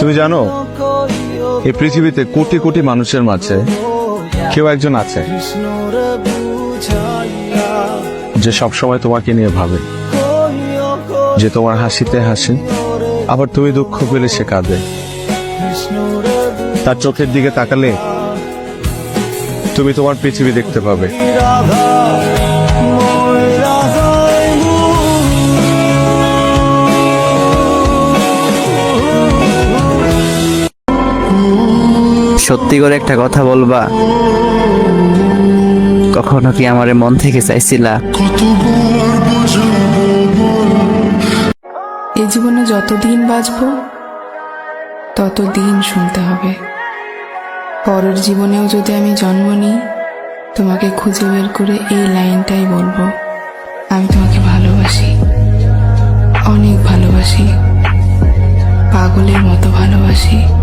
তুমি জানো, এই পৃথিবীতে কোটি কোটি মানুষের মাঝে কেউ একজন আছে যে সব সময় তোমাকে নিয়ে ভাবে, যে তোমার হাসিতে হাসে, আবার তুমি দুঃখ পেলে সে কাঁদে। তার চোখের দিকে তাকালে তুমি তোমার পৃথিবী দেখতে পাবে। সত্যি করে একটা কথা বলবা? কখনো কি আমারে মন থেকে চাইছিলা? এ জীবনে যতদিন বাঁচবো, ততদিন শুনতে হবে। পরের জীবনেও যদি আমি জন্ম নিই, তোমাকে খুঁজে বের করে এই লাইনটাই বলব। আমি তোমাকে ভালোবাসি, অনেক ভালোবাসি, পাগলের মতো ভালোবাসি।